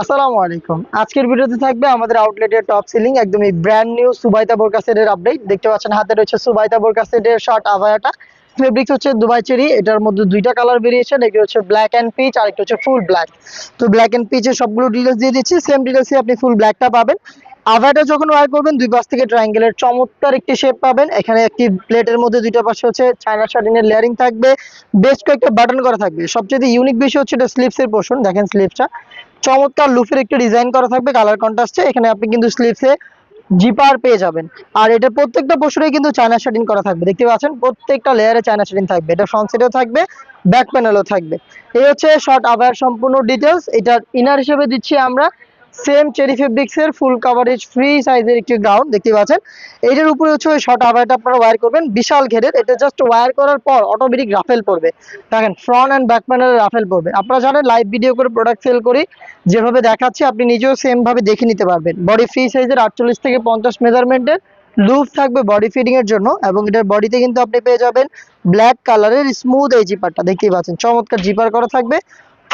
আসসালামু আলাইকুম। আজকের ভিডিওতে থাকবে আমাদের আউটলেটের টপ সিলিং একদম এই ব্র্যান্ড নিউ সুবাইতা বোরকা সেটের আপডেট দেখতে পাচ্ছেন, হাতে রয়েছে সুবাইতা বোরকা শার্ট আভায়াটা ফেব্রিক্স হচ্ছে দুবাই চেরি, এটার মধ্যে দুইটা কালার বেরিয়েছে একটি হচ্ছে ব্ল্যাক অ্যান্ড পিচ আর একটা হচ্ছে ফুল ব্ল্যাক তো ব্ল্যাক অ্যান্ড পিচের সবগুলো ডিটেলস দিয়ে দিচ্ছি সেম ডিটেলসে আপনি ফুল ব্ল্যাকটা পাবেন। আভাটা যখন ওয়ার করবেন, দুই পাশ থেকে ট্রায়াঙ্গেলের চমৎকার একটি শেপ পাবেন। এখানে একটি প্লেটের মধ্যে দুইটা পাশে হচ্ছে চায়না শার্টিনের লেয়ারিং থাকবে। বেশ কয়েকটা বাটন করা থাকবে। সবচেয়ে ইউনিক বিষয় হচ্ছে এটা স্লিপসের পোর্শন দেখেন স্লিপসটা চমৎকার লুফের একটি ডিজাইন করা থাকবে কালার কন্ট্রাস্টে এখানে আপনি কিন্তু স্লিপসে জিপার পেয়ে যাবেন। আর এটা প্রত্যেকটা পোর্শনে কিন্তু চায়না শার্টিন করা থাকবে। দেখতে পাচ্ছেন? প্রত্যেকটা লেয়ারে চায়না শার্টিন থাকবে। এটা ফ্রন্ট সাইডেও থাকবে ব্যাক প্যানেলও থাকবে। এই হচ্ছে শর্ট আবার সম্পূর্ণ ডিটেলস এটার ইনার হিসেবে দিচ্ছি আমরা সেম চেরি ফেব্রিক্সের ফুল কাভারেজ ফ্রি সাইজের একটি গ্রাউন্ড দেখতে পাচ্ছেন? এটার উপরে হচ্ছে ওই শর্ট আবারটা আপনারা ওয়ার করবেন, বিশাল ঘেরের। এটা জাস্ট ওয়ার করার পর অটোমেটিক রাফেল পড়বে দেখেন ফ্রন্ট অ্যান্ড ব্যাক প্যানেলে রাফেল পড়বে আপনারা জানেন লাইভ ভিডিও করে প্রোডাক্ট সেল করি, যেভাবে দেখাচ্ছি, আপনি নিজেও সেম ভাবে দেখে নিতে পারবেন। বডি ফ্রি সাইজের আটচল্লিশ থেকে পঞ্চাশ মেজারমেন্টের লুপ থাকবে বডি ফিটিং এর জন্য এবং এটার বডিতে কিন্তু আপনি পেয়ে যাবেন ব্ল্যাক কালারের স্মুথ এই জিপারটা দেখতেই পাচ্ছেন, চমৎকার জিপার করা থাকবে।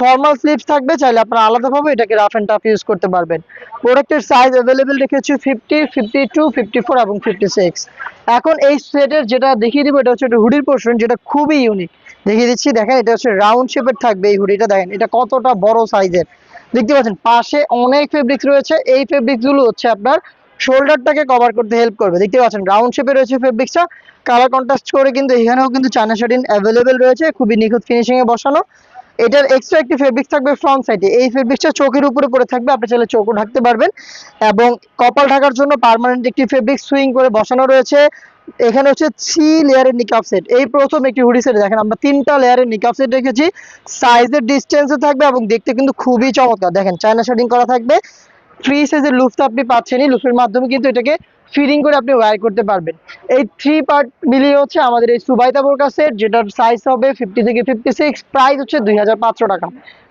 ফর্মাল স্লিপস থাকবে, চাইলে আপনারা আলাদাভাবে এটাকে রাফ এন্ড টাফ ইউজ করতে পারবেন। প্রোডাক্টের সাইজ অ্যাভেলেবেল রেখেছি fifty fifty two fifty four এবং ফিফটি সিক্স এখন এই সেটের যেটা দেখিয়ে দিব, এটা হচ্ছে একটা হুডির পোর্শন যেটা খুবই ইউনিক দেখিয়ে দিচ্ছি, দেখেন, এটা হচ্ছে রাউন্ড শেপের থাকবে এই হুডিটা দেখেন, এটা কতটা বড় সাইজের দেখতে পাচ্ছেন, পাশে অনেক ফেব্রিক্স রয়েছে, এই ফেব্রিক্সগুলো হচ্ছে আপনার শোল্ডারটাকে কভার করতে হেল্প করবে। দেখতে পাচ্ছেন রাউন্ড শেপে রয়েছে ফেব্রিক্সটা কালার কন্ট্রাস্ট করে কিন্তু এখানেও কিন্তু চায়না শার্টিন অ্যাভেলেবেল রয়েছে, খুবই নিখুঁত ফিনিশিং এ বসানো। এটার এক্সট্রা একটি ফেব্রিক্স থাকবে ফ্রন্ট সাইডে এই ফেব্রিক্সটা চোখের উপরে পড়ে থাকবে, আপনি চাইলে চোখও ঢাকতে পারবেন। এবং কপাল ঢাকার জন্য পার্মানেন্ট একটি ফেব্রিক সুইং করে বসানো রয়েছে। এখানে হচ্ছে থ্রি লেয়ারের নিকাপ সেট এই প্রথম একটি হুডি সেট দেখেন, আমরা তিনটা লেয়ারের নিকাপ সেট রেখেছি। সাইজের ডিস্টেন্সে থাকবে এবং দেখতে কিন্তু খুবই চমৎকার। দেখেন চায়না শেডিং করা থাকবে। ফ্রি সাইজের লুফটা আপনি পাচ্ছেনই লুফের মাধ্যমে কিন্তু এটাকে ফিটিং করে আপনি ওয়্যার করতে পারবেন। এই থ্রি পার্ট মিলিয়ে হচ্ছে আমাদের এই সুবাইতা বোরকা সেট যেটার সাইজ হবে ফিফটি থেকে ফিফটি সিক্স প্রাইস হচ্ছে দুই হাজার পাঁচশো টাকা।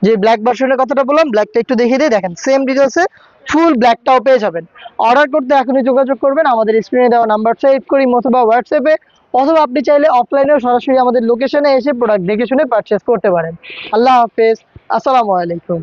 যে ব্ল্যাক ভার্সনের কথাটা বললাম ব্ল্যাকটা একটু দেখিয়ে দিয়ে দেখেন সেম ডিটেলসে ফুল ব্ল্যাকটাও পেয়ে যাবেন। অর্ডার করতে এখনই যোগাযোগ করবেন, আমাদের স্ক্রিনে দেওয়া নাম্বার সেভ করি, অথবা হোয়াটসঅ্যাপে অথবা আপনি চাইলে অফলাইনেও সরাসরি আমাদের লোকেশনে এসে প্রোডাক্ট দেখে শুনে পারচেস করতে পারেন। আল্লাহ হাফেজ, আসসালামু আলাইকুম।